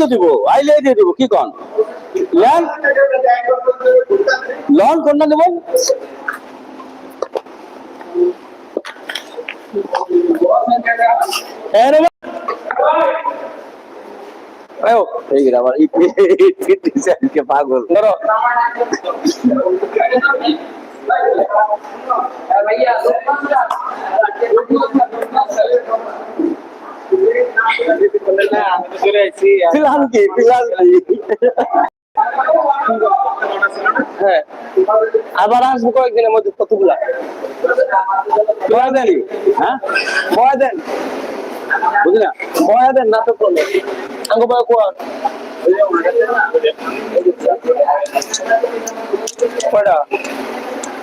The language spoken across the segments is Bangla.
তো দিব আইলে দিয়ে দিব কি কন? লন? লন কোনটা দেব? পাগল। ফিলহাল হ্যাঁ। আবার আসব কয়েকদিনের মধ্যে কতগুলা? দেন হ্যাঁ? দেন বুঝলি না? দেন নাটক করলে আঙ্গ কোয়া? কয়টা?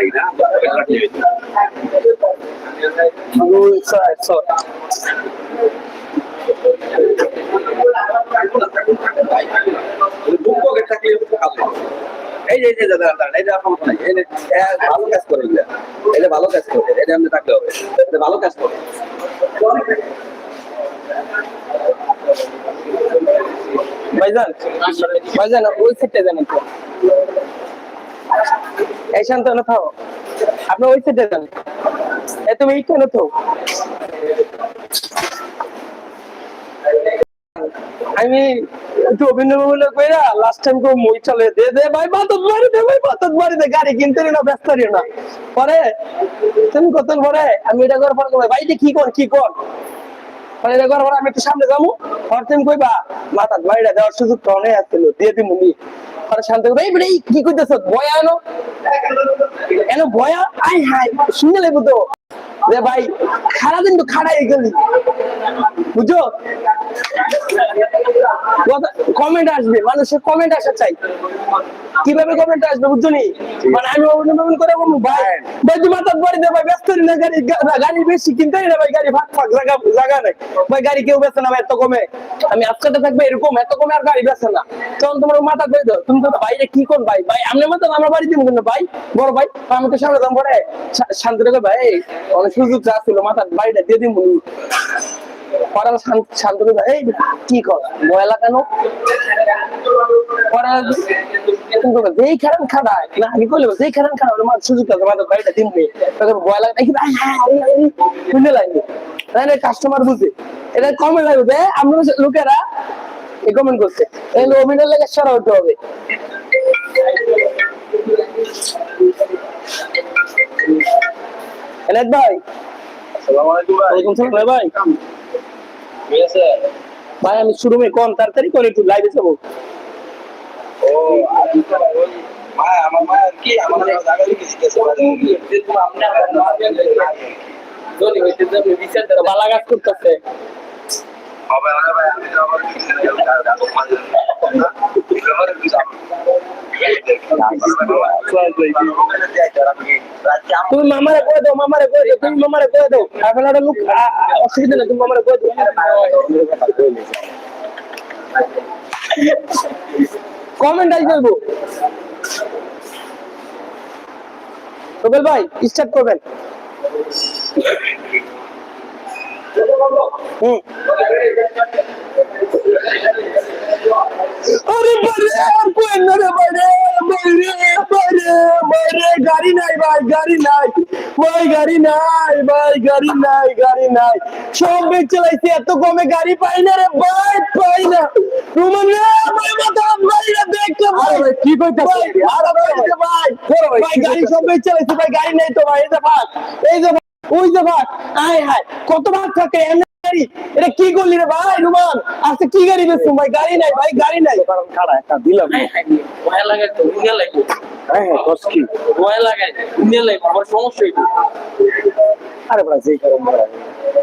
এটা- পকেট থাকলে এই যে এই যে দাদা দাদা, এই যে আপনার নাই এই ভালো কাজ করে যে ভালো কাজ করে এটা এমনি থাকলে হবে এটা ভালো কাজ করে ভাইজান ভাইজান ওই সেটটা জান একটু শান্ত না থাও। আপনি ওই সেটটা জান এ তুমি আমি কইরা লাস্ট টাইম কো চলে দে দে ভাই বাতত মারি দে ভাই বাতত মারি দে গাড়ি কিনতে না ব্যস্ত রইও না। পরে তুমি কত পরে আমি এটা করে পরে কই, ভাই কি কর কি কর? পরে এটা করে পরে আমি একটু সামনে যাব পরে তুমি কইবা মাথাত বাড়িটা দেওয়ার সুযোগ তো অনেক দিয়ে দিমু নি পরে শান্ত ভাই ভাই কি কইতেছ? বয়া এনো বয়া? আই হাই শুনে লেবু তো। রে ভাই খারা দিন তো খাড়াই গেলি। বুঝছ? কমেন্ট আসবে? মানুষের কমেন্ট আসা চাই। কীভাবে কমেন্ট আসবে বুঝছ নি? মানে আমি অভিনন্দন করে বলব ভাই ভাই তুমি মাথার বাড়ি দে ভাই ব্যস্ত না গাড়ি? গাড়ি বেশি কিনতে না ভাই? গাড়ি ফাঁক ফাঁক জায়গা জায়গা নাই। ভাই গাড়ি কেউ বেচে না ভাই এত কমে। আমি আজকাতে থাকবে এরকম এত কমে আর গাড়ি বেচে না। তখন তোমার মাথা করে দাও। তুমি তো বাইরে কি কোন ভাই? ভাই আপনি মতো আমার বাড়ি দিব কিন্তু ভাই বড় ভাই আমি তো সামনে দাম পরে শান্তি রেখে ভাই অনেক সুযোগ যা ছিল, মাথার বাড়িটা দিয়ে দিব পরে শান্ত এই কি কর, ময়লা কেন? না, আমি মাথার কাস্টমার বুঝে। এটা কমে লাগবে আমরা লোকেরা কমেন্ট করছে। এই অভিনয় লেগে সারা হতে হবে। এনাদ ভাই। আসসালামু আলাইকুম ভাই। ওয়ালাইকুম সালাম ভাই। ঠিক আছে? ভাই আমি শুরু মে কম তাড়াতাড়ি করে একটু লাইভে যাব। ও মা আমার মা কি আমার জায়গা লিখে দিতেছে বালা করতেছে। আমার তুমি মামারে কয়ে দাও, মামারে কয়ে দাও, তুমি মামারে কয়ে দাও। একটা লোক অসুবিধা নেই, তুমি মামারে কয়ে দাও। কমেন্ট আই বলব রুবেল ভাই স্টার্ট করবেন। আরে বারে আর কোয়েন রে বারে বারে বারে বারে গাড়ি নাই ভাই গাড়ি নাই। ভাই গাড়ি নাই ভাই গাড়ি নাই গাড়ি নাই। সব বেচ চালাইছি এত কমে গাড়ি পাই না রে ভাই পাই না। রুমান রে ভাই মাথা ভাই রে দেখতে ভাই। কি কইতাছিস? ভাই রে ভাই ভাই গাড়ি সব বেচ চালাইছি ভাই গাড়ি নাই তো ভাই এই যে ভাগ এই যে ওই যে ভাগ আয় হায় কত ভাগ থাকে গাড়ি। এটা কি করলি রে ভাই রুমান? আজকে কি গাড়ি বেচছো? ভাই গাড়ি নাই ভাই গাড়ি নাই। কারণ খাড়া একটা দিলাম। ভয় লাগে তো উনিয়া লাগবে হ্যাঁ হ্যাঁ দশ কি? ভয় লাগে উনিয়া লাগবে আমার সমস্যা হইতো আরে ভাই যেই কারণ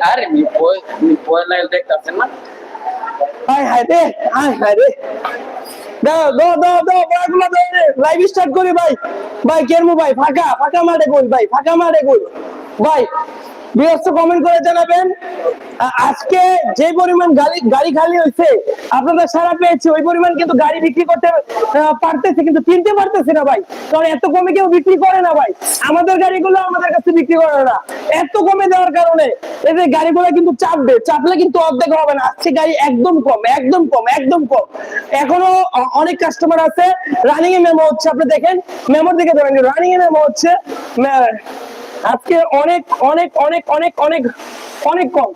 আরে নি ভয় নি ভয় লাগে দেখতেছেন না? হায় হায় রে হায় হায় রে। দাও দাও দাও দাও বড়গুলো দাও লাইভ স্টার্ট করি ভাই। ভাই কেরমু ভাই ফাঁকা ফাঁকা মাঠে কই ভাই ফাঁকা মাঠে কই? ভাই কমেন্ট করে জানাবেন। আজকে যে পরিমাণ গাড়ি খালি হয়েছে আপনারা সারা পেয়েছে, ওই পরিমাণ কিন্তু গাড়ি বিক্রি করতে পারতেছে, কিন্তু কিনতে পারতেছে না ভাই। কারণ এত কমে কেউ বিক্রি করে না ভাই। আমাদের গাড়িগুলো আমাদের কাছে বিক্রি করে না। এত কমে দেওয়ার কারণে যে গাড়িগুলো কিন্তু চাপবে, চাপলে কিন্তু অর্ধেক হবে না। আজকে গাড়ি একদম কম একদম কম একদম কম। এখনও অনেক কাস্টমার আছে। রানিং এ মেমো হচ্ছে, আপনি দেখেন। মেমোর দিকে ধরেন রানিং এ মেমো হচ্ছে আজকে অনেক অনেক অনেক অনেক অনেক অনেক কম।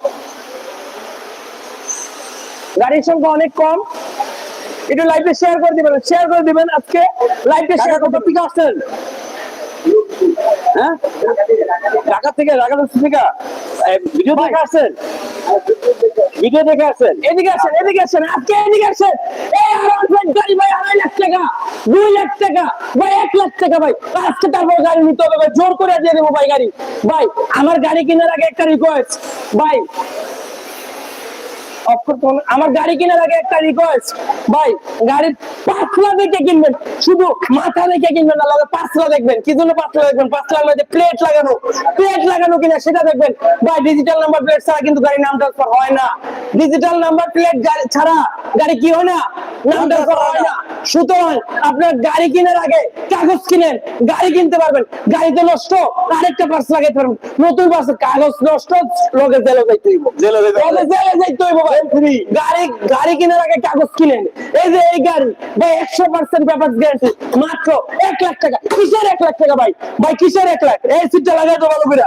গাড়ির সংখ্যা অনেক কম। একটু লাইভে শেয়ার করে দিবেন শেয়ার করে দিবেন আজকে। লাইভে শেয়ার করতে ঠিক আসছেন হ্যাঁ? ঢাকা থেকে ঢাকা থেকে ভিডিও দেখে আসছেন? ভিডিও দেখে আসছেন? এদিকে আসেন এদিকে আসেন আজকে এদিকে আসেন। এই আরন গাড়ি ভাই আড়াই লাখ টাকা দুই লাখ টাকা ভাই এক লাখ টাকা ভাই। আজকে তারপর গাড়ি নিতে হবে ভাই। জোর করে দিয়ে দেবো ভাই গাড়ি। ভাই আমার গাড়ি কেনার আগে একটা রিকোয়েস্ট ভাই আমার গাড়ি কেনার আগে একটা রিকোয়েস্ট ভাই গাড়ির পাতলা দেখে কিনবেন। শুধু মাথা দেখে কিনবেন লাগে পাতলা দেখবেন। কি জন্য পাতলা দেখবেন? পাতলা মধ্যে প্লেট লাগানো। প্লেট লাগানো কিনা সেটা দেখবেন। ভাই ডিজিটাল নাম্বার প্লেট ছাড়া কিন্তু গাড়ি নাম ট্রান্সফার হয় না। ডিজিটাল নাম্বার প্লেট গাড়ি ছাড়া গাড়ি কি হয় না? নাম ট্রান্সফার হয় না। সুতরাং আপনার গাড়ি কেনার আগে কাগজ কিনেন গাড়ি কিনতে পারবেন। গাড়িতে নষ্ট আরেকটা পার্স লাগাইতে পারবেন নতুন পার্স কাগজ নষ্ট লোকে জেলে যাইতে হইব। জেলে যাইতে জেলে জেলে যাইতে হইব ভাই। গাড়ি গাড়ি কেনার আগে কাগজ কিনেন। এই যে এই গাড়ি ভাই একশো পার্সেন্ট পেপার গ্যারান্টি মাত্র এক লাখ টাকা। কিসের এক লাখ টাকা ভাই? ভাই কিসের এক লাখ? এই সিটটা লাগাই তো ভালো করে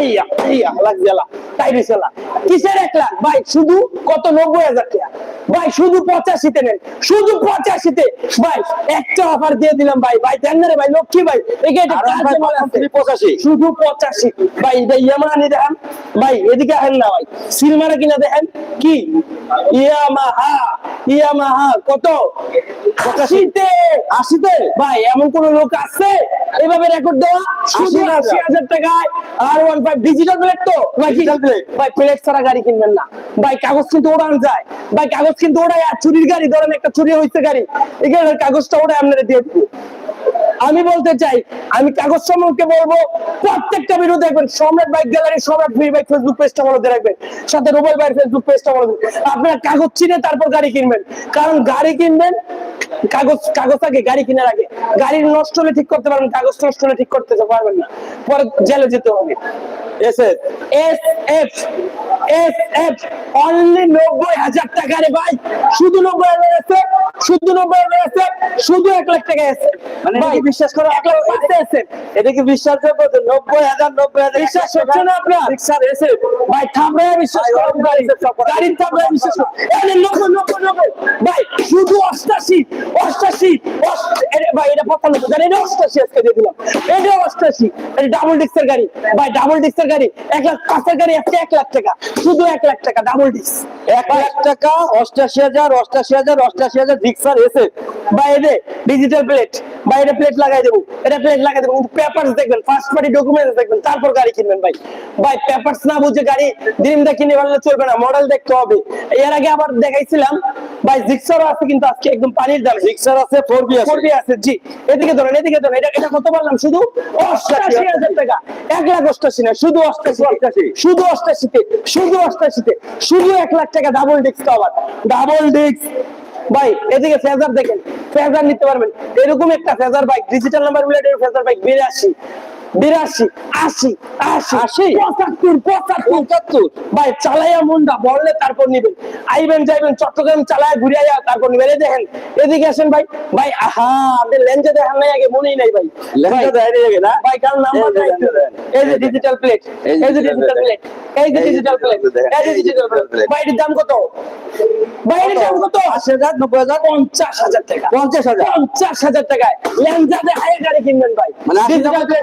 এইয়া এইয়া লাগছে এলা টাইরি সেলা কিসের এক লাখ? ভাই শুধু কত? নব্বই হাজার টাকা। ভাই শুধু পঁচাশিতে নেন। শুধু পঁচাশিতে। ভাই একটা অফার দিয়ে দিলাম ভাই। ভাই দেন রে ভাই লক্ষ্মী ভাই। এগে এটা আরন ভাই, কাজে মাল আছে। পঁচাশি। শুধু পঁচাশি। ভাই এটা ইয়ামাহানি দেখেন। ভাই এদিকে আসেন না ভাই। সিলমারা কিনা দেখেন। কি? ইয়ামাহা ইয়ামাহা কত? পঁচাশিতে আশিতে। ভাই এমন কোন লোক আছে? এভাবে রেকর্ড দেওয়া? শুধু আশি হাজার টাকায় আর ওয়ান ফাইভ ডিজিটাল প্লেট তো। ভাই। ভাই প্লেট ছাড়া গাড়ি কিনবেন না। ভাই কাগজ কিন্তু ওড়ান যায়। ভাই কাগজ কিন্তু ওড়ায় আর চুরির গাড়ি ধরেন একটা চুরি হয়েছে গাড়ি। এখানে কাগজটা ওড়ায় আপনারা দিয়ে দিবো। আমি বলতে চাই আমি কাগজ সম্পর্কে বলব প্রত্যেকটা ভিডিও দেখবেন Samrat bike gallery Samrat free bike Facebook পেজটা দিয়ে রাখবেন সাথে রুবেল ভাইয়ের ফেসবুক পেজটা ফলো আপনারা কাগজ চিনে তারপর গাড়ি কিনবেন কারণ গাড়ি কিনবেন কাগজ কাগজ আগে গাড়ি কেনার আগে। গাড়ি নষ্ট হলে ঠিক করতে পারবেন কাগজ নষ্ট হলে ঠিক করতে পারবেন না। পরে জেলে যেতে হবে। S S F S F only নব্বই হাজার টাকা রে ভাই। শুধু নব্বই হাজার আছে শুধু নব্বই হাজার আছে শুধু এক লাখ টাকা আছে। মানে ভাই বিশ্বাস করা এটা কি বিশ্বাস করব তো? নব্বই হাজার নব্বই হাজার বিশ্বাস হচ্ছে না আপনার? রিক্সার এসে ভাই থামড়ায় বিশ্বাস ভাই, গাড়ির থামড়ায় বিশ্বাস করুন যে নব্বই নব্বই নব্বই। ভাই শুধু অষ্টাশি অষ্টাশি ভাই এটা পঁচানব্বই জানি এটা অষ্টাশি আজকে দিয়ে দিলাম। এটা অষ্টাশি এটা ডাবল ডিস্কের গাড়ি। ভাই ডাবল ডিস্কের গাড়ি এক লাখ পাঁচের গাড়ি আজকে এক লাখ টাকা। শুধু এক লাখ টাকা ডাবল ডিস্ক এক লাখ টাকা অষ্টাশি হাজার অষ্টাশি হাজার অষ্টাশি হাজার রিক্সার এসে। বাইরে ডিজিটাল প্লেট বাইরে প্লেট লাগাই দেবো। এটা প্লেট লাগাই দেবো। কিন্তু পেপারস দেখবেন ফার্স্ট পার্টি ডকুমেন্টস দেখবেন তারপর গাড়ি কিনবেন ভাই। ভাই পেপারস না বুঝে গাড়ি দিনটা কিনে ফেললে চলবে না মডেল দেখতে হবে। এর আগে আবার দেখাইছিলাম ভাই জিক্সারও আছে কিন্তু আজকে একদম পানির দাম। রিক্সার আছে ফোর বি আছে। করবি আছে জি। এদিকে ধরেন এদিকে ধরেন এটা এটা কত বললাম শুধু? অষ্টাশি হাজার টাকা। এক লাখ অষ্টাশি না শুধু অষ্টাশি। অষ্টাশি। শুধু অষ্টাশিতে শুধু অষ্টাশিতে। শুধু এক লাখ টাকা ডাবল ডিস্ক আবার ডাবল ডিস্ক ভাই, এদিকে ফেজার দেখেন। ফেজার নিতে পারবেন। এরকম একটা ফেজার বাইক ডিজিটাল নাম্বার প্লেটের ফেজার বাইক বিরাশি বিরাশি আশি আশি আশি? পঁচাত্তর পঁচাত্তর। পঁচাত্তর? ভাই চালাইয়া মুন্ডা বললে তারপর নিবেন। আইবেন যাইবেন চট্টগ্রাম চালায় ঘুরিয়া তারপর নিবেন। এই দেখেন এদিকে আসেন ভাই। ভাই আহা আপনি লেঞ্জে দেখেন নাই আগে মনেই নাই ভাই। লেনটা ভাই, দেয়নি আগে না? ভাই কারণ নাম্বার এই যে দেখেন, এই যে ডিজিটাল প্লেট এই যে ডিজিটাল প্লেট এই যে ডিজিটাল প্লেট এই যে ডিজিটাল প্লেট ভাই এটার দাম কত? ভাই এটার দাম কত? আশি হাজার নব্বই হাজার? পঞ্চাশ হাজার টাকা। পঞ্চাশ হাজার। পঞ্চাশ হাজার টাকায় লেঞ্জাতে হাই গাড়ি কিনবেন ভাই। মানে ডিজিটাল প্লেট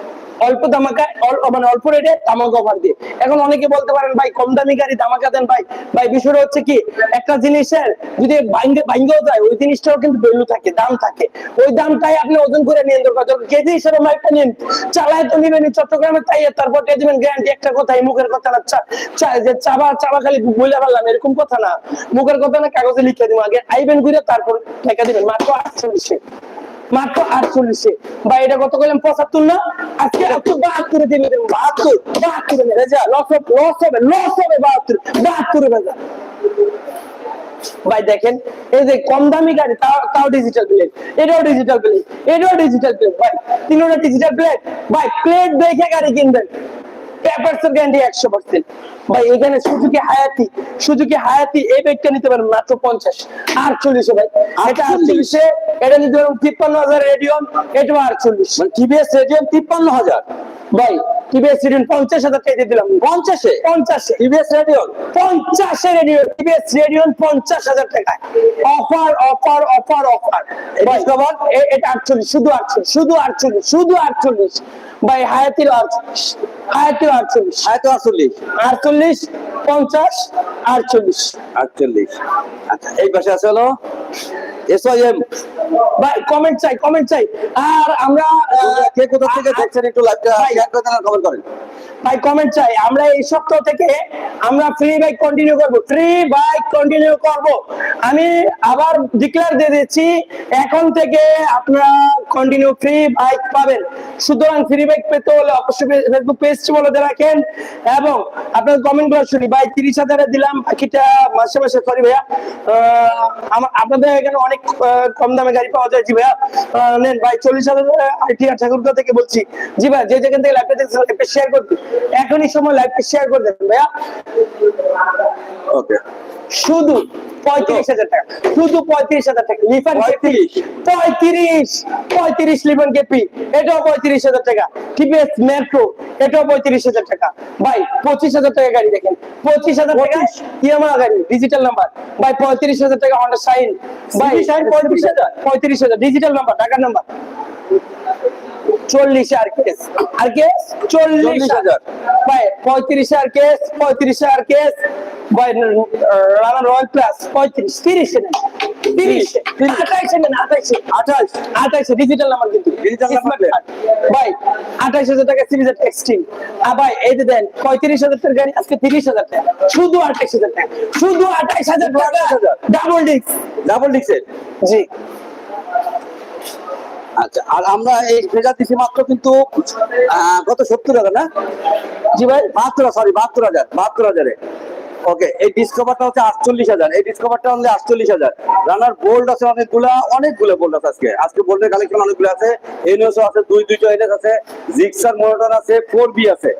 অল্প দামাকায় মানে অল্প রেটে দামাকা অফার দিয়ে। এখন অনেকে বলতে পারেন, ভাই, কম দামি গাড়ি দামাকা দেন ভাই। ভাই, বিষয়টা হচ্ছে কি, একটা জিনিসের যদি ভাঙ্গে, ভাঙ্গেও যায়, ওই জিনিসটাও কিন্তু ভ্যালু থাকে, দাম থাকে। ওই দামটাই আপনি ওজন করে নিয়ে দরকার কেজি হিসেবে মাইকটা নিন, চালায় তো নিবেন চট্টগ্রামে তাই তারপর দিয়ে দিবেন গ্যারান্টি একটা কথা এই মুখের কথা না যে চাবা চাবা খালি বলে পারলাম, এরকম কথা না। মুখের কথা না, কাগজে লিখে দিব, আগে আইবেন ঘুরে তারপর টাকা দিবেন, মাত্র আটচল্লিশে মাত্র আটচল্লিশে বা এটা কত করলাম? পঁচাত্তর না? আজকে একটু বাহাত্তরে দিয়ে দেবেন বাহাত্তর? বাহাত্তরে লস লস হবে লস হবে বাহাত্তর। বাহাত্তরে ভাই, দেখেন, এই যে কম দামি গাড়ি, তাও ডিজিটাল প্লেট এটাও ডিজিটাল প্লেট এটাও ডিজিটাল প্লেট ভাই। তিনটা ডিজিটাল প্লেট ভাই প্লেট দেখে গাড়ি কিনবেন। পেপারস এর গ্যারান্টি একশো পার্সেন্ট ভাই এখানে সুজুকি হায়াতি সুজুকি হায়াতি এই ব্যাগটা নিতে পারেন মাত্র পঞ্চাশ। আটচল্লিশে ভাই। এটা আটচল্লিশে? এটা নিতে পারেন তিপ্পান্ন হাজার রেডিয়ন এটাও আটচল্লিশ। টিভিএস রেডিয়াম তিপ্পান্ন হাজার। ভাই টিভিএস রেডিয়ন পঞ্চাশ হাজার টাকা দিলাম। পঞ্চাশে? পঞ্চাশে। টিভিএস রেডিয়ন পঞ্চাশে রেডিও টিভিএস রেডিয়ন পঞ্চাশ হাজার টাকায়। Offer offer offer offer? এটা আটচল্লিশ শুধু আটচল্লিশ শুধু আটচল্লিশ শুধু আটচল্লিশ। ভাই হায়াতির আটচল্লিশ হায়াতির আটচল্লিশ। হয়তো আটচল্লিশ। আটচল্লিশ পঞ্চাশ আটচল্লিশ। আটচল্লিশ। আচ্ছা এই পাশে আছে হলো ভাই কমেন্ট চাই কমেন্ট চাই। আর আমরা কে কোথা থেকে দেখছেন একটু লাইভটা। শেয়ার করে দেন কমেন্ট করেন। ভাই কমেন্ট চাই। আমরা এই সপ্তাহ থেকে আমরা ফ্রি বাইক কন্টিনিউ করব। ফ্রি বাইক কন্টিনিউ করব। আমি আবার ডিক্লেয়ার দিয়ে দিচ্ছি, এখন থেকে আপনারা কন্টিনিউ ফ্রি বাইক পাবেন। সুতরাং ফ্রি বাইক পেতে হলে অবশ্যই ফেসবুক পেজটি বলে দিয়ে রাখেন এবং আপনার কমেন্টগুলো শুনি। ভাই, তিরিশ হাজারে দিলাম, বাকিটা মাসে মাসে সরি ভাইয়া। আপনাদের এখানে অনেক কম দামে গাড়ি পাওয়া যায় জি ভাইয়া। নেন ভাই, চল্লিশ হাজার, আইটিআর ঠাকুরগা থেকে বলছি। জি ভাই, যে যেখান থেকে দেখছেন লাইভটা শেয়ার করতে এখনই সময় লাইভটা শেয়ার করে দেন ভাইয়া। ওকে শুধু পঁয়ত্রিশ হাজার টাকা। শুধু পঁয়ত্রিশ হাজার টাকা। লিফান কেপি পঁয়ত্রিশ। পঁয়ত্রিশ। লিফান কেপি এটাও পঁয়ত্রিশ হাজার টাকা। টিভিএস মেট্রো এটাও পঁয়ত্রিশ হাজার টাকা। ভাই পঁচিশ হাজার টাকা গাড়ি দেখেন। পঁচিশ হাজার টাকা ইয়ামা গাড়ি ডিজিটাল নাম্বার ভাই পঁয়ত্রিশ হাজার টাকা হন্ডা সাইন ভাই Shine পঁয়ত্রিশ হাজার? পঁয়ত্রিশ হাজার। ডিজিটাল নাম্বার টাকার নাম্বার চল্লিশ আর কেস। আর কেস? চল্লিশ হাজার। ভাই পঁয়ত্রিশ আর কেস পঁয়ত্রিশ আর কেস। ভাই রানা রয়্যাল প্লাস পঁয়ত্রিশ তিরিশে নেন তিরিশে। আঠাইশে নেন আঠাইশে। আঠাইশ। আঠাইশে ডিজিটাল নাম্বার কিন্তু। Number ভাই আঠাইশ হাজার টাকা সিরিজ এক্সট্রিম আর ভাই এই যে দেন পঁয়ত্রিশ হাজার টাকার গাড়ি আজকে তিরিশ হাজার টাকা। শুধু আঠাইশ হাজার টাকা। শুধু আঠাইশ হাজার টাকা। ডাবল ডিস্ক ডাবল ডিক্সের জি। আচ্ছা আর আমরা এই ফেজার দিছি মাত্র কিন্তু কত, সত্তর হাজার না? জি ভাই, বাহাত্তর সরি বাহাত্তর হাজার, বাহাত্তর হাজারে। ওকে এই ডিসকভারটা হচ্ছে আটচল্লিশ হাজার। এই ডিসকভারটা হচ্ছে আটচল্লিশ হাজার। রানার বোল্ড আছে অনেকগুলা অনেকগুলো বোল্ড আছে আজকে। আজকে বোল্ডের কালেকশন অনেকগুলো আছে। এনএসও আছে দুই দুইটা এনএস আছে। জিক্সার আছে ফোর বি আছে।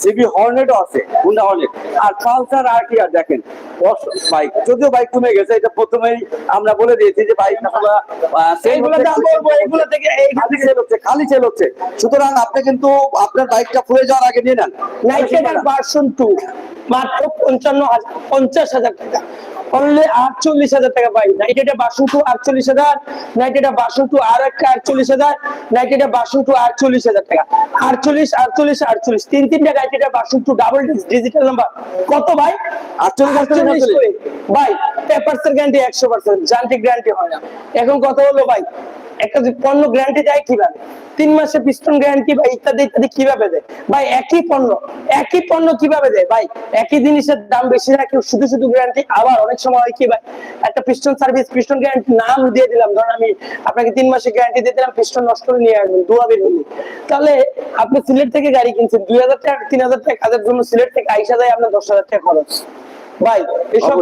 সিবি হর্নেটও আছে হুন্ডা হর্নেট আর পালসার আর কি আর দেখেন। বাইক যদিও বাইক কমে গেছে এটা প্রথমেই আমরা বলে দিয়েছি যে বাইক খালি। সেল হচ্ছে সুতরাং আপনি কিন্তু আপনার বাইকটা ফুরে যাওয়ার আগে নিয়ে নেন। ভার্সন টু মাত্র পঞ্চান্ন হাজার পঞ্চাশ হাজার টাকা। অনলি আটচল্লিশ হাজার টাকা পাই। নাইট্রেটা ভার্সন টু আটচল্লিশ হাজার। নাইট্রেটা ভার্সন টু আর একটা আটচল্লিশ হাজার। নাইট্রেটা ভার্সন টু আটচল্লিশ হাজার টাকা। আটচল্লিশ আটচল্লিশ আটচল্লিশ। তিন তিনটা নাইট্রেটা version two double digital number কত ভাই? আটচল্লিশ। ভাই পেপারসের গ্যারান্টি একশো পার্সেন্ট যান্ত্রিক গ্যারান্টি হয় না। এখন কথা হলো ভাই? একটা পণ্য গ্যারান্টি দেয় কীভাবে? তিন মাসে পিস্টন গ্যারান্টি বা ইত্যাদি ইত্যাদি কীভাবে দেয়? ভাই, একই পণ্য একই পণ্য কীভাবে দেয়? ভাই, একই জিনিসের দাম বেশি রাখে শুধু শুধু গ্যারান্টি আবার অনেক সময় হয় কি ভাই, একটা পিস্টন সার্ভিস পিস্টন গ্যারান্টি নাম দিয়ে দিলাম। ধরুন আমি আপনাকে তিন মাসে গ্যারান্টি দিয়ে দিলাম পিস্টন নষ্ট করে নিয়ে আসবেন দুয়াবে বলি তাহলে আপনি সিলেট থেকে গাড়ি কিনছেন, দুই হাজার টাকা, তিন হাজার টাকা কাজের জন্য সিলেট থেকে আইসা যায় আপনার দশ হাজার টাকা খরচ। ভাই এসব।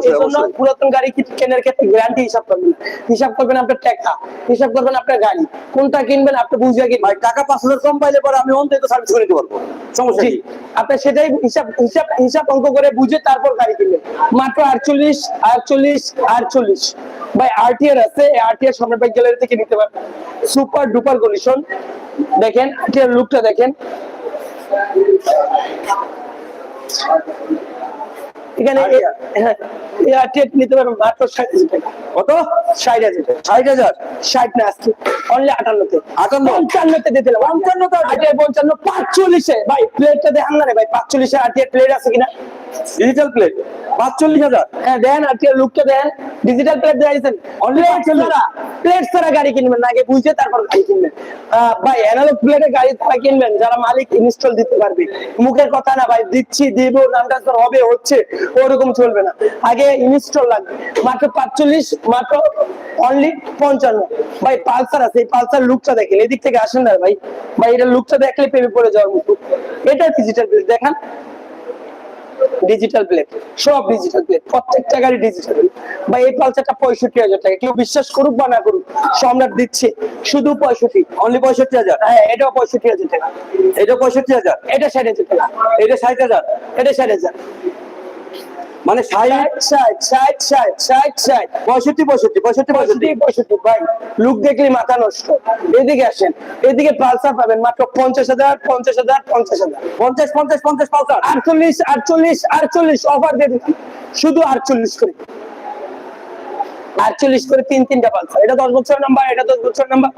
পুরাতন গাড়ি কি- কেনার ক্ষেত্রে গ্যারান্টি হিসাব করবেন? হিসাব করবেন আপনার টাকা হিসাব করবেন আপনার গাড়ি। কোনটা কিনবেন আপনি বুঝে কিনবেন ভাই টাকা পাঁচ হাজার কম পাইলে পরে আমি অন্তত সার্ভিস করে দিতে পারব। সমস্যা নেই আপনার সেটাই হিসাব হিসাব হিসাব অঙ্ক করে বুঝে তারপর গাড়ি কিনবেন। মাত্র আটচল্লিশ আটচল্লিশ আটচল্লিশ। ভাই আরটিআর আছে আরটিআর সম্রাট বাইক গ্যালারি থেকে নিতে পারবেন। সুপার ডুপার কন্ডিশন দেখেন আরটিআর লুকটা দেখেন। এখানে হ্যাঁ এই নিতে পারবেন মাত্র ষাট হাজার টাকা। কত? ষাট হাজার। ষাট হাজার? ষাট না আজকে অনলি আটান্নতে। আটান্ন? পঞ্চান্নতে দিতে হবে পঞ্চান্নতে আটিয়া পঞ্চান্ন পাঁচচল্লিশে। ভাই প্লেটটা দেখান না রে ভাই পাঁচচল্লিশে প্লেট আছে কিনা? ডিজিটাল প্লেট পাঁচচল্লিশ হাজার? হ্যাঁ দেন লুকটা দেন। ডিজিটাল প্লেট দেখাইছেন Only প্লেট ছাড়া প্লেট ছাড়া গাড়ি কিনবেন না আগে বুঝে তারপর গাড়ি কিনবেন। ভাই অ্যানালগ প্লেটে গাড়ি তারা কিনবেন যারা মালিক ইনস্টল দিতে পারবে। মুখের কথা না ভাই দিচ্ছি দিব নামটা হবে হচ্ছে। ওরকম চলবে না। আগে ইনস্টল লাগবে। মাত্র পাঁচচল্লিশ মাত্র অনলি পঞ্চান্ন। ভাই পালসার আছে এই পালসার লুকটা দেখেন। এদিক থেকে আসেন না ভাই। ভাই এটা লুকটা দেখলে প্রেমে পড়ে যাওয়ার মতো। এটা ডিজিটাল প্লেট দেখান। ডিজিটাল প্লেট সব ডিজিটাল প্লেট প্রত্যেকটা গাড়ি ডিজিটাল ভাই এই পালসারটা পঁয়ষট্টি হাজার টাকা। কেউ বিশ্বাস করুক বা না করুক সম্রাট দিচ্ছে। শুধু পঁয়ষট্টি। অনলি পঁয়ষট্টি হাজার? হ্যাঁ এটাও পঁয়ষট্টি হাজার টাকা। এটা পঁয়ষট্টি হাজার? এটা ষাট হাজার টাকা। এটা ষাট হাজার। এটা ষাট হাজার। মানে ষাট ষাট ষাট ষাট ষাট ষাট পঁয়ষট্টি পঁয়ষট্টি পঁয়ষট্টি পঁয়ষট্টি পঁয়ষট্টি পঁয়ষট্টি ভাই। লুক দেখলে মাথা নষ্ট। এদিকে আসেন। এদিকে পালসার পাবেন মাত্র পঞ্চাশ হাজার পঞ্চাশ হাজার পঞ্চাশ হাজার। পঞ্চাশ পঞ্চাশ পঞ্চাশ পালসার। আটচল্লিশ আটচল্লিশ আটচল্লিশ অফার দিয়ে শুধু আটচল্লিশ করে। আটচল্লিশ করে তিন তিনটা পালসার এটা দশ বছর নাম্বার এটা দশ বছর নাম্বার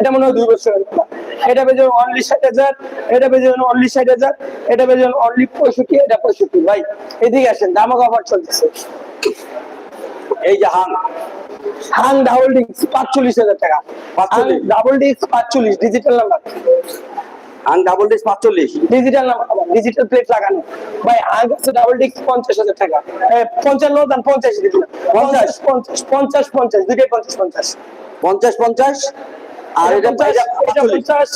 এটা মনে হয় দুই বছরের নাম্বার এটা বেজে অনলি ষাট হাজার এটা বেজে অনলি ষাট হাজার এটা বেজে অনলি পঁয়ষট্টি এটা পঁয়ষট্টি। ভাই এদিকে আসেন দামাক অফার চলতেছে। এই যে হাং হাং ডাবল ডিস্ক পাঁচচল্লিশ হাজার টাকা। ডাবল ডিস্ক পাঁচচল্লিশ ডিজিটাল নাম্বার হাং ডাবল ডিস পাঁচচল্লিশ। ডিজিটাল ডিজিটাল প্লেট লাগানো। ভাই আগে আছে ডাবল ডিস্ক পঞ্চাশ হাজার টাকা। পঞ্চান্ন দাম পঞ্চাশ পঞ্চাশ? পঞ্চাশ পঞ্চাশ পঞ্চাশ দুইটাই পঞ্চাশ পঞ্চাশ। পঞ্চাশ পঞ্চাশ? আর এটা পঞ্চাশ,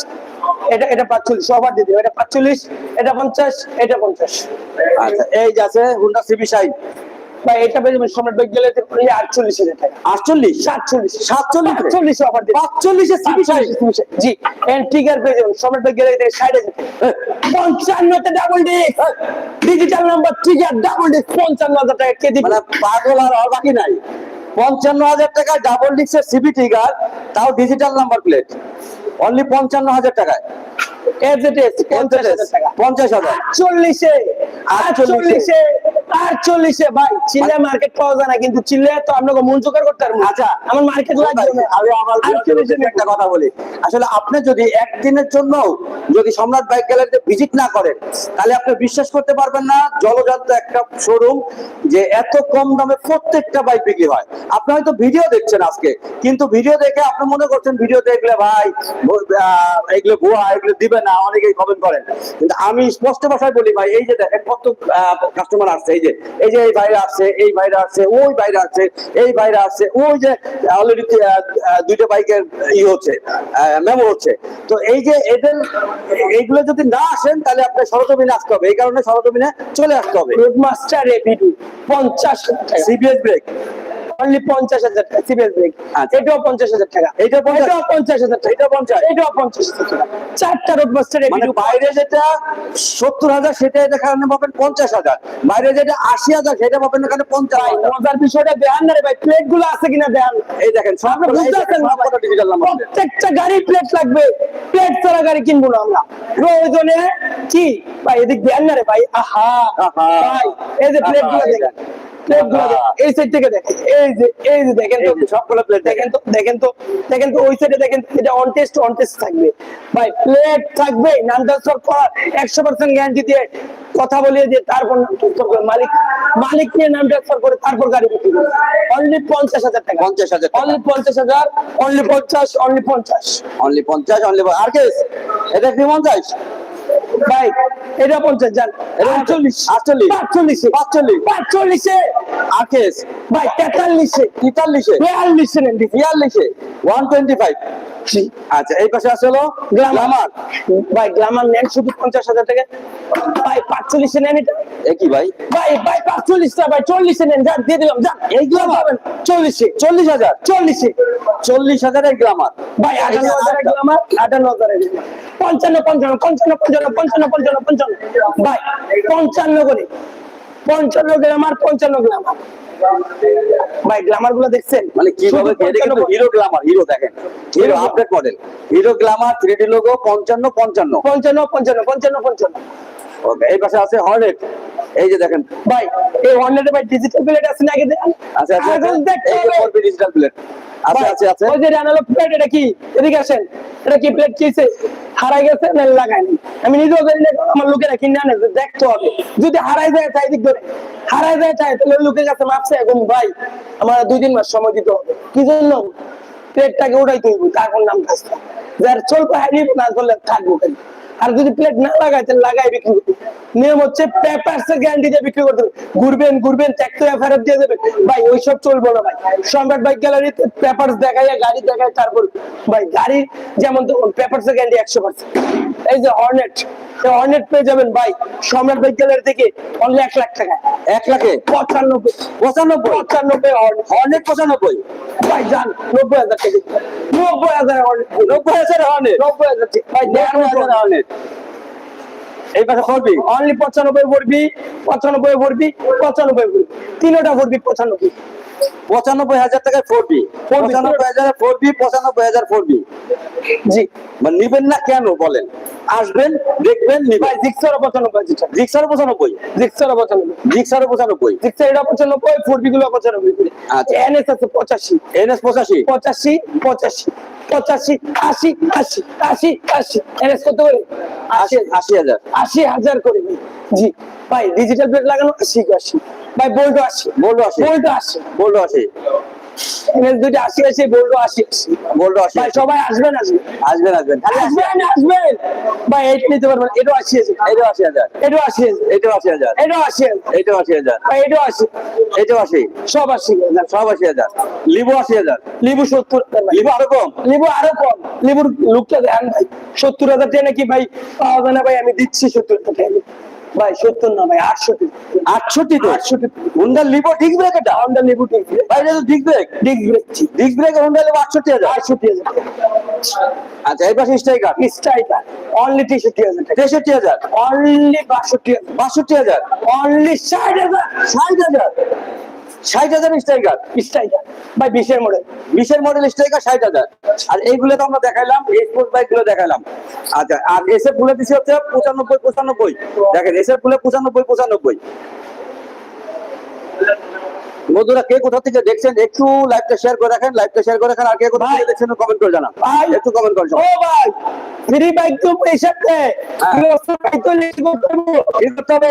এটা এটা পাঁচচল্লিশ। অফার দিয়ে এটা পাঁচচল্লিশ এটা পঞ্চাশ এটা পঞ্চাশ। আচ্ছা এই যে আছে হুন্ডা সিবি সাইড ভাই এটা পেয়ে সম্রাট ব্যাগ গেলে আটচল্লিশ হাজার টাকা। আটচল্লিশ? সাতচল্লিশ। সাতচল্লিশ? সাতচল্লিশ অফার দিয়ে পাঁচচল্লিশে জি। এন্ড ট্রিগার পেয়ে যাবেন সম্রাট ব্যাগ গেলে ষাট হাজার পঞ্চান্নতে double disc digital number trigger double disc পঞ্চান্ন হাজার টাকা কে দিবে মানে পাগল আর আর বাকি নাই। পঞ্চান্ন হাজার টাকা ডাবল সিবি ট্রিগার তাও ডিজিটাল নাম্বার প্লেট অনলি পঞ্চান্ন হাজার টাকায়। পঞ্চাশ হাজার টাকা। পঞ্চাশ হাজার। আটচল্লিশে। আটচল্লিশে ভাই চিল্লে মার্কেট পাওয়া যায় না কিন্তু চিল্লে তো আপনাকে মন জোগাড় করতে পারব আচ্ছা। আমার মার্কেট লাগবে না। আমি আমার একটা কথা বলি। আসলে আপনি যদি একদিনের জন্য যদি সম্রাট বাইক গ্যালারিতে ভিজিট না করেন তাহলে আপনি বিশ্বাস করতে পারবেন না জলজান্ত একটা শোরুম যে এত কম দামে প্রত্যেকটা বাইক বিক্রি হয়। আপনি হয়তো ভিডিও দেখছেন আজকে কিন্তু ভিডিও দেখে আপনি মনে করছেন ভিডিও দেখলে ভাই এগুলো ভুয়া এগুলো দিবে না অনেকেই কমেন্ট করেন। কিন্তু আমি স্পষ্ট ভাষায় বলি ভাই এই যে দেখেন কত কাস্টমার আসছে এই যে এই যে এই বাইরে আসছে এই বাইরে আসছে ওই বাইরে আসছে এই বাইরে আসছে ওই যে অলরেডি দুইটা বাইকের ই হচ্ছে মেমো হচ্ছে। তো এই যে এদের এইগুলো যদি না আসেন তাহলে আপনার সরজমিনে আসতে হবে। এই কারণে সরজমিনে চলে আসতে হবে। রোডমাস্টার এপিডু পঞ্চাশ সিবিএস ব্রেক অনলি পঞ্চাশ হাজার টাকা সিবিএস ব্রেক আচ্ছা। এটাও পঞ্চাশ হাজার টাকা? এটাও পঞ্চাশ। হাজার টাকা। এটা পঞ্চাশ? এটাও পঞ্চাশ হাজার টাকা। চারটা মানে বাইরে যেটা সত্তর হাজার সেটা এখানে পাবেন পঞ্চাশ হাজার। বাইরে যেটা আশি হাজার সেটা পাবেন এখানে পঞ্চাশ হাজার। বিষয়টা দেখান না রে ভাই প্লেটগুলো আছে কিনা দেখান। এই দেখেন সব প্রত্যেকটা গাড়ি প্লেট লাগবে। প্লেট ছাড়া গাড়ি কিনবো না আমরা। প্রয়োজনে কি? ভাই এদিক দেন না রে ভাই। আহা! আহা। ভাই এই যে প্লেটগুলো দেখেন। দেখ। প্লেট এই সাইড থেকে দেখেন। এই যে এই যে দেখেন তো সবগুলো প্লেট দেখেন তো দেখেন। তো দেখেন তো ওই সাইডে দেখেন এটা অন টেস্ট অন টেস্ট থাকবে। ভাই প্লেট থাকবে নাম ট্রান্সফার একশো পার্সেন্ট গ্যারান্টি দিয়ে কথা বলিয়ে দিয়ে তারপর মালিক মালিক নিয়ে নাম ট্রান্সফার করে তারপর গাড়ি বিক্রি করে অনলি পঞ্চাশ হাজার টাকা। পঞ্চাশ হাজার অনলি পঞ্চাশ হাজার অনলি পঞ্চাশ অনলি পঞ্চাশ। অনলি পঞ্চাশ অনলি আর কে এটা কি পঞ্চাশ? ভাই এটা পঞ্চাশ যান এটা আটচল্লিশ। আটচল্লিশ। পাঁচচল্লিশে। পাঁচচল্লিশ। আকেশ। ভাই তেতাল্লিশে। তেতাল্লিশে। বিয়াল্লিশে। বিয়াল্লিশে। One twenty five. আচ্ছা এই পাশে আসলে গ্লামার ভাই গ্লামার নেন শুধু পঞ্চাশ হাজার টাকা। ভাই পাঁচচল্লিশে নেন এটা। একই ভাই? ভাই ভাই পাঁচচল্লিশটা ভাই চল্লিশে নেন। যান দিয়ে দিলাম যান এইগুলো পাবেন চল্লিশে চল্লিশ হাজার চল্লিশে। চল্লিশ হাজারের ভাই গ্লামার আটান্ন হাজারের পঞ্চান্ন পঞ্চান্ন পঞ্চান্ন পঞ্চান্ন পঞ্চান্ন পঞ্চান্ন পঞ্চান্ন। ভাই পঞ্চান্ন করে। পঞ্চান্ন গ্রামার পঞ্চান্ন গ্রামার ভাই গ্লামারগুলো দেখছেন? মানে কীভাবে এটা কিন্তু হিরো গ্লামার হিরো দেখেন। Hero update model Hero Glamour three D logo পঞ্চান্ন পঞ্চান্ন। পঞ্চান্ন পঞ্চান্ন পঞ্চান্ন পঞ্চান্ন। ওকে এই পাশে আছে হর্নেট এই যে দেখেন। ভাই এই হর্নেটে ভাই ডিজিটাল প্লেট আছে নাকি আচ্ছা আচ্ছা এই যে হবে। ডিজিটাল প্লেট আছে আছে আছে। ওই যে অ্যানালগ প্লেট এটা কি? এদিকে আসেন। এটা কি প্লেট কিছে হারাই গেছে না লাগায়নি? আমি নিজেও জানি না আমার লোকেরা কিনে আনে দেখতে হবে। যদি হারাই যায় তাই দিক ধরে। হারাই যায় তাই। তাহলে লোকের কাছে মাপছে এখন ভাই আমার দুই তিন মাস সময় দিতে হবে। কি জন্য? প্লেটটাকে ওটাই তুলবো তার কোন নাম কাজটা যার চলবে হারিয়ে না করলে থাকব কেন? আর যদি প্লেট না লাগায় তাহলে লাগাই বিক্রি করবে নিয়ম হচ্ছে পেপারস এর গ্যারান্টি দিয়ে বিক্রি করতে। ঘুরবেন ঘুরবেন ট্যাক্টর ফেরত দিয়ে দেবে। ভাই ওইসব চলবে না ভাই। সম্রাট বাইক গ্যালারিতে পেপারস দেখায় গাড়ি দেখায় তারপর ভাই গাড়ি যেমন পেপারস এর গ্যারান্টি একশো পার্সেন্ট এই যে হর্নেট হর্নেট পেয়ে যাবেন ভাই। সম্রাট বাইক গ্যালারি থেকে অনলি এক লাখ টাকা। এক লাখে? পঁচানব্বই। পঁচানব্বই? পঁচানব্বই হর্নেট অনেক পঁচানব্বই? ভাই যান নব্বই হাজার টাকা নব্বই হাজার হর্নেট নব্বই হাজার অনেক নব্বই হাজার ভাই দেড় হাজার অনেক এই পাশে করবি? অনলি পঁচানব্বই ভরবি পঁচানব্বই ভরবি পঁচানব্বই ভরবি তিনোটা ভরবি পঁচানব্বই। পঁচানব্বই হাজার টাকায় ফোর বি পঁচানব্বই হাজার ফোর বি পঁচানব্বই হাজার ফোর বি জি। মানে নিবেন না কেন বলেন? আসবেন দেখবেন নিবেন। জিক্সারও পঁচানব্বই জিক্সারও পঁচানব্বই? জিক্সারও পঁচানব্বই। জিক্সারও পঁচানব্বই? জিক্সার এটা পঁচানব্বই ফোরবি গুলো পঁচানব্বই। আচ্ছা। এনএস আছে পঁচাশি। এনএস পঁচাশি? পঁচাশি পঁচাশি পঁচাশি আশি আশি আশি আশি। এনএস কত করে? আশি। আশি হাজার। আশি হাজার করে। জি। ভাই ডিজিটাল প্লেট লাগানো আশি আশি। ভাই বোল্ডো আশি বোল্ডো দুইটা আশি বোল্টো আশি আশি বোল্ডো আশি ভাই সবাই আসবেন আসবেন। আসবেন আসবেন। আসবেন আসবেন। ভাই এইটা নিতে পারবেন এটাও আশি আছে এইটাও আশি হাজার। এটাও আশি আছে এইটাও আশি হাজার। এটাও আশি আছে এইটাও আশি হাজার। ভাই এটাও আশি এইটাও আশি সব হাজার সব আশি হাজার। লিবু আশি হাজার। লিবু সত্তর লিবু আরও কম? লিবু আরও কম। লিবুর লুকটা দেন ভাই। সত্তর হাজার টাকা নাকি ভাই পাওয়া যায় না ভাই। আমি দিচ্ছি সত্তর হাজার টাকা ভাই সত্তর না ভাই আটষট্টি। আটষট্টি তো? আটষট্টি। হুন্ডার লিবো ডিস্ক ব্রেক এটা? হন্ডা লিবু ব্রেক ভাই এটা তো disc brake ডিগ brake disc brake Honda Livo আটষট্টি হাজার। আটষট্টি হাজার। আচ্ছা এই পাশে স্ট্রাইকার স্ট্রাইকার অনলি তেষট্টি হাজার তেষট্টি হাজার? অনলি বাষট্টি বাষট্টি হাজার? অনলি ষাট হাজার। ষাট হাজার? ষাট হাজার স্ট্রাইকার স্ট্রাইকার। ভাই, বিশের মডেল বিশের মডেল স্ট্রাইকার ষাট হাজার। আর এইগুলো তো আমরা দেখাইলাম এক্সপোর্ট বাইকগুলো দেখাইলাম। আচ্ছা আর এসে ফুলে দিচ্ছি হচ্ছে পঁচানব্বই পঁচানব্বই। দেখেন এসে ফুলে পঁচানব্বই পঁচানব্বই। বন্ধুরা কে কোথা থেকে দেখছেন একটু লাইভটা শেয়ার করে রাখেন লাইভটা শেয়ার করে রাখেন আর কে কোথা থেকে দেখছেন কমেন্ট করে জানান। ভাই। একটু কমেন্ট করে ও ভাই ফ্রি বাইক তো হ্যাঁ। করতে হবে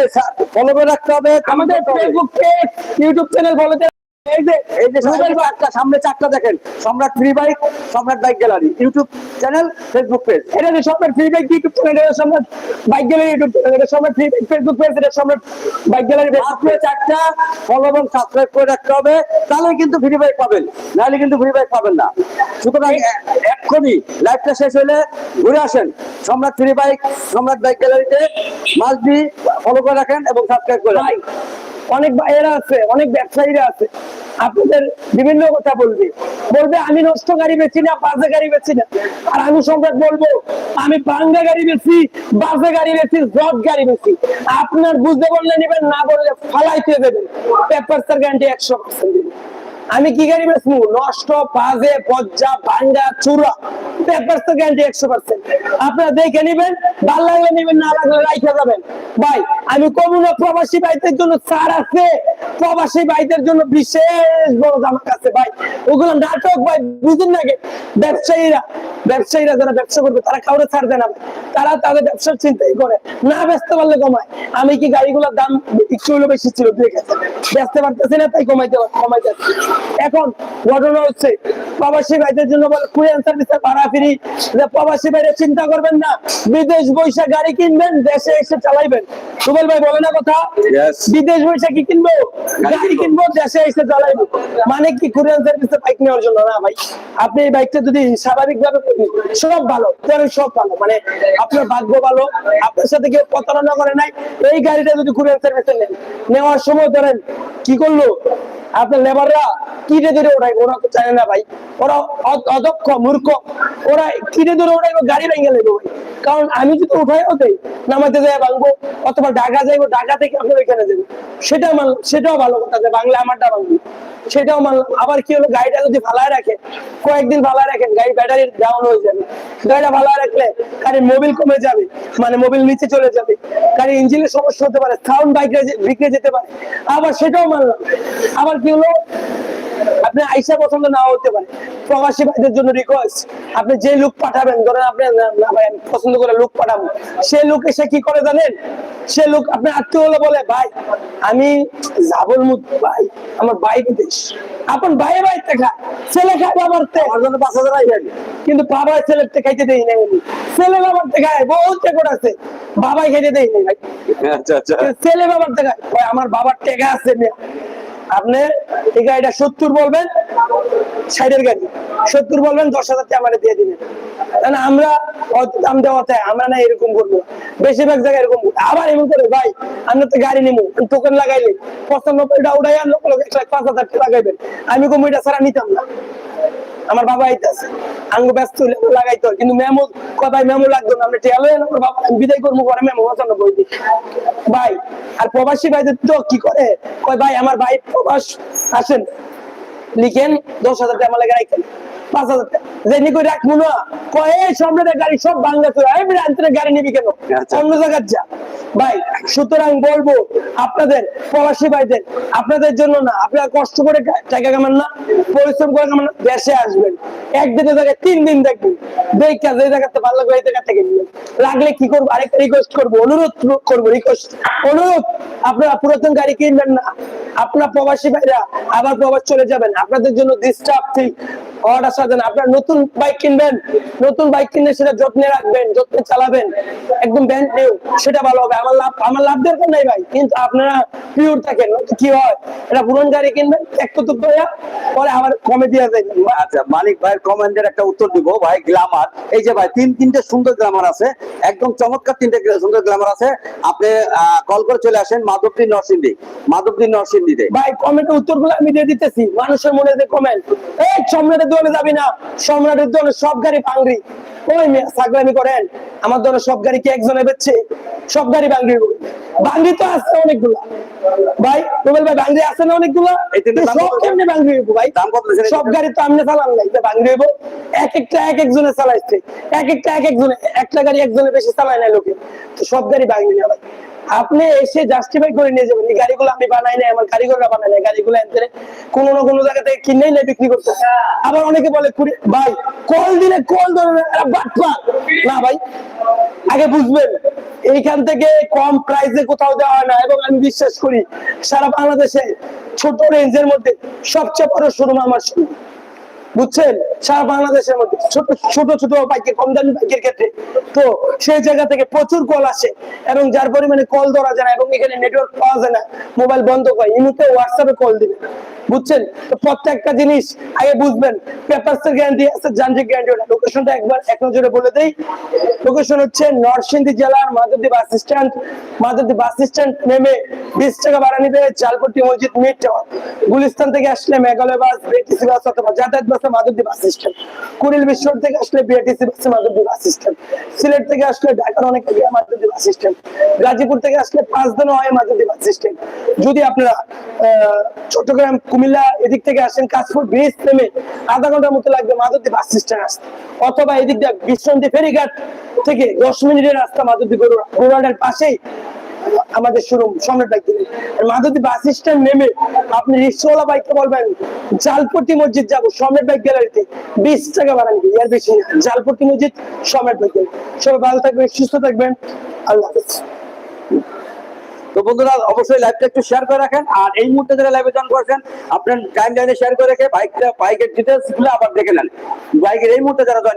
ফলো করে রাখতে হবে আমাদের ফেসবুক পেজ ইউটিউব চ্যানেল ফলোতে এই যে এই যে সামনে সামনে চারটা দেখেন। Samrat free bike Samrat bike gallery YouTube channel Facebook page এটা যে সম্রাট ফ্রি বাইক ইউটিউব চ্যানেল এটা সম্রাট বাইক গ্যালারি ইউটিউব এটা সম্রাট ফ্রি বাইক ফেসবুক পেজ এটা সম্রাট বাইক গ্যালারি ফেসবুক চারটা ফলো এবং সাবস্ক্রাইব করে রাখতে হবে তাহলে কিন্তু ফ্রি বাইক পাবেন। নাহলে কিন্তু ফ্রি বাইক পাবেন না। সুতরাং এক্ষুনি লাইভটা শেষ হলে ঘুরে আসেন। Samrat free bike Samrat bike গ্যালারিতে মাস বি ফলো করে রাখেন এবং সাবস্ক্রাইব করে রাখেন। অনেক ভাইয়েরা আছে অনেক ব্যবসায়ীরা আছে। আপনাদের বিভিন্ন কথা বলবে। বলবে, আমি নষ্ট গাড়ি বেছি না বাজে গাড়ি বেছি না। আর আমি সম্রাট বলব, আমি বাঙ্গা গাড়ি বেছি বাজে গাড়ি বেছি জট গাড়ি বেছি আপনার বুঝতে বললে নেবেন, না বললে ফালাইতে দেবেন। পেপার স্যার গ্যারান্টি একশো পার্সেন্ট আমি কি গাড়ি বেচবো? নষ্ট, বাজে, বজ্জা, ভাঙ্গা চূড়া পেপার তো গ্যারান্টি একশো পার্সেন্ট আপনারা দেখে নিবেন, ভালো লাগলে নিবেন, না লাগলে রাইখে যাবেন। ভাই, আমি কমু না, প্রবাসী ভাইদের জন্য ছাড় আছে। প্রবাসী ভাইদের জন্য বিশেষ বড় আমার কাছে ভাই। ওগুলো নাটক, ভাই, বুঝুন নাকি ব্যবসায়ীরা ব্যবসায়ীরা যারা ব্যবসা করবে, তারা কাউরে ছাড় দেয় না। তারা তাদের ব্যবসার চিন্তাই করে। না বেচতে পারলে কমায়। আমি কি গাড়িগুলোর দাম একটু হলো বেশি ছিল, দুই বেচতে পারতেছি না, তাই কমাইতে কমাইতে। এখন ঘটনা হচ্ছে প্রবাসী ভাইদের জন্য বলে কুরিয়ান সার্ভিসে ভাড়া ফিরি। যে প্রবাসী ভাইরা চিন্তা করবেন না বিদেশ বৈশা গাড়ি কিনবেন দেশে এসে চালাইবেন। সুবল ভাই বলে না কথা? বিদেশ বৈশা কি কিনবো? গাড়ি কিনবো। দেশে এসে চালাইবো। মানে কি কুরিয়ান সার্ভিসে বাইক নেওয়ার জন্য? না ভাই আপনি এই বাইকটা যদি স্বাভাবিক ভাবে সব ভালো তেরো সব ভালো। মানে আপনার ভাগ্য ভালো আপনার সাথে কেউ প্রতারণা করে নাই এই গাড়িটা যদি কুরিয়ান সার্ভিসে নেন নেওয়ার সময় ধরেন কি করল? আপনার লেবাররা কিনে ধরে ওঠাই ওরা তো না ভাই। ওরা অদক্ষ, মূর্খ। ওরা কিনে ধরে গাড়ি ভেঙে নেব ভাই। কারণ আমি যদি নামাতে যাই ভাঙবো, অথবা ঢাকা যাইবো, ঢাকা থেকে ওইখানে যাব। মানলাম সেটাও ভালো কথা যে বাংলা আমারটা সেটাও মানলাম আবার কি হলো? গাড়িটা যদি রাখেন কয়েকদিন রাখেন ব্যাটারি ডাউন হয়ে যাবে। গাড়িটা রাখলে গাড়ির মোবিল কমে যাবে মানে মোবিল নিচে চলে যাবে। গাড়ির ইঞ্জিনের সমস্যা হতে পারে সাউন্ড বাইক বিগড়ে যেতে পারে। আবার সেটাও মানলাম আবার কি হলো? আপনি আইসা পছন্দ নাও হতে পারে। প্রবাসী ভাইদের জন্য রিকোয়েস্ট আপনি যে লুক পাঠাবেন ধরেন আপনি পছন্দ করে লুক পাঠাবো। সে লোক এসে কি করে জানেন? সে লোক আপনি আত্মীয় হলে বলে ভাই আমি যাবল মুদ ভাই আমার ভাই বিদেশ। আপন ভাই ভাই দেখা ছেলে খায় বাবার তে আমার জন্য পাঁচ হাজার আইবেন। কিন্তু বাবা ছেলের তে খাইতে দেই নাই আমি। ছেলে বাবার তে খায় বহুত টেকট আছে। বাবাই খাইতে দেই নাই ভাই। আচ্ছা আচ্ছা। ছেলে বাবার টাকা ভাই আমার বাবার টাকা আছে মেয়ে। আপনি এই গাড়িটা সত্তর বলবেন, সাইডের গাড়ি। সত্তর বলবেন, দশ হাজার টাকা আমার দিয়ে দিবেন। তাহলে আমরা দাম দেওয়া চাই আমরা না এরকম করব। বেশিরভাগ জায়গায় এরকম। আবার এমন করে, ভাই, আমরা তো গাড়ি নিবো টোকেন লাগাইলে পঁচানব্বইটা উঠাই আর লোক লোক একশো পাঁচ হাজার টাকা লাগাইবেন। আমি কমিটা ছাড়া নিতাম না। আমার বাবা আইতাছে। আঙ্গু ব্যস্ত হইলে লাগাইতো কিন্তু মেমো কথায় মেমো লাগতো না। আমরা টেয়ালো আমার বাবা আমি বিদায় করব করে মেমো পছন্দ বই দি ভাই, আর প্রবাসী ভাইদের তো কি করে? কয় ভাই, আমার ভাই প্রবাস আসেন, লিখেন, দশ হাজার টাকা আমার লাগে পাঁচ হাজার টাকা। কয়ে সম্রাটের গাড়ি সব বাংলা চলে আমি গাড়ি নিবি কেন? আচ্ছা। অন্য জায়গার যা। ভাই সুতরাং বলব আপনাদের প্রবাসী ভাইদের আপনাদের জন্য না আপনারা কষ্ট করে টাকা কামান না পরিশ্রম করে কামান না, দেশে আসবেন। একদিনের জায়গায় তিন দিন দেখবেন। দেখা যে জায়গাতে ভালো করে এই জায়গা থেকে নিবেন। লাগলে কি করব? আরেকটা রিকোয়েস্ট করব। অনুরোধ করব রিকোয়েস্ট অনুরোধ, আপনারা পুরাতন গাড়ি কিনবেন না। আপনার প্রবাসী ভাইরা আবার প্রবাস চলে যাবেন। আপনাদের জন্য ডিস্টার্ব ঠিক আপনার নতুন বাইক কিনবেন। নতুন বাইক কিনলে সেটা যত্নে রাখবেন, যত্নে চালাবেন। একদম ব্যান্ড সেটা ভালো হবে। আমার লাভ আমার লাভ নাই ভাই। কিন্তু আপনারা পিওর থাকেন। কি হয়? এটা পুরন গাড়ি কিনবেন একটু তো পরে আবার কমে দিয়ে যাবেন। আচ্ছা মালিক ভাইয়ের কমেন্টের একটা উত্তর দিব। ভাই গ্লামার এই যে ভাই, তিন তিনটে সুন্দর গ্লামার আছে। একদম চমৎকার তিনটে সুন্দর গ্লামার আছে। আপনি কল করে চলে আসেন মাধবদী নরসিংদী মাধবদী নরসিংদীতে। ভাই কমেন্টের উত্তরগুলো আমি দিয়ে দিতেছি। মানুষের মনে যে কমেন্ট এই সম্রাটের দোকানে যাবি না। সম্রাটের দোকানে সব গাড়ি পাংরি ওই ছাগলামি করেন। আমার দোকানে সব গাড়ি কি একজনে বেচছে? সব গাড়ি তো আছে অনেকগুলা। ভাই রুবেল ভাই আছে না অনেকগুলা? সব কেমনে হইবো ভাই? সব গাড়ি তো আমনে চালান নাই বাংরি হইবো এক একটা এক একজনে চালাইছে। এক একটা এক একজনে একটা গাড়ি একজনে বেশি চালায় না লোকে। তো সব গাড়ি বাংরি না আপনি এসে জাস্টিফাই করে নিয়ে যাবেন গাড়িগুলো আমি বানাই নাই, আমার কারিগররা বানাই নাই, গাড়িগুলো এনতে কোনো না কোনো জায়গা থেকে কিনেই নাই বিক্রি করতে আবার অনেকে বলে ভাই, কল দিলে কল ধরে না ভাই, আগে বুঝবেন, এইখান থেকে কম প্রাইসে কোথাও দেওয়া হয় না। এবং আমি বিশ্বাস করি, সারা বাংলাদেশে ছোট রেঞ্জের মধ্যে সবচেয়ে বড় শোরুম আমার শোরুম বুঝছেন? সারা বাংলাদেশের মধ্যে ছোট ছোট ছোট বাইকের, কম দামি বাইকের ক্ষেত্রে। তো সেই জায়গা থেকে প্রচুর কল আসে এবং যার পরিমাণে কল ধরা যায় না এবং এখানে নেটওয়ার্ক পাওয়া যায় না মোবাইল বন্ধ করে ইমুতে হোয়াটসঅ্যাপে কল দিবে। বুঝছেন? তো প্রত্যেকটা জিনিস আগে বুঝবেন পেপারস এর গ্যারান্টি আছে, যান্ত্রিক গ্যারান্টি ওটা। লোকেশনটা একবার এক নজরে বলে দেই। লোকেশন হচ্ছে নরসিংদী জেলার Madhabdi bus stand Madhabdi bus stand নেমে বিশ টাকা ভাড়া নিবে চালপট্টি মসজিদ মিড টাওয়ার গুলিস্তান থেকে আসলে মেঘালয় বাস বিএটিসি বাস অথবা যাতায়াত বাসে মাধবদী বাস স্ট্যান্ড কুড়িল থেকে আসলে বিএটিসি বাসে বাস স্ট্যান্ড সিলেট থেকে আসলে ঢাকার অনেক বাস স্ট্যান্ড গাজীপুর থেকে আসলে পাঁচ দিন হয় বাস স্ট্যান্ড যদি আপনারা চট্টগ্রাম, কুমিল্লা এদিক থেকে আসেন কাশপুর ব্রিজ আধা ঘণ্টার মতো লাগবে মাধবদী বাস স্ট্যান্ড আসতে। অথবা এদিক দিয়ে বিশ্বন্তি ফেরিঘাট থেকে দশ মিনিটের রাস্তা মাধবদী গরুড়া পাশেই আমাদের শোরুম সম্রাট বাইক আর মাধবদী বাস স্ট্যান্ড নেমে আপনি রিক্সাওয়ালা বাইককে বলবেন, জালপট্টি মসজিদ যাব সম্রাট বাইক গ্যালারিতে বিশ টাকা বাড়ান এর বেশি না। জালপট্টি মসজিদ সম্রাট বাইক সবাই ভালো থাকবেন, সুস্থ থাকবেন। আল্লাহ তো বন্ধুরা, অবশ্যই লাইভটা একটু শেয়ার করে রাখেন, আর এই মুহূর্তে যারা লাইভে জয়েন করেছেন, আপনার টাইম লাইনে শেয়ার করে রেখে বাইকটা বাইকের ডিটেলসগুলো আবার দেখে নেন। বাইকের এই মুহূর্তে যারা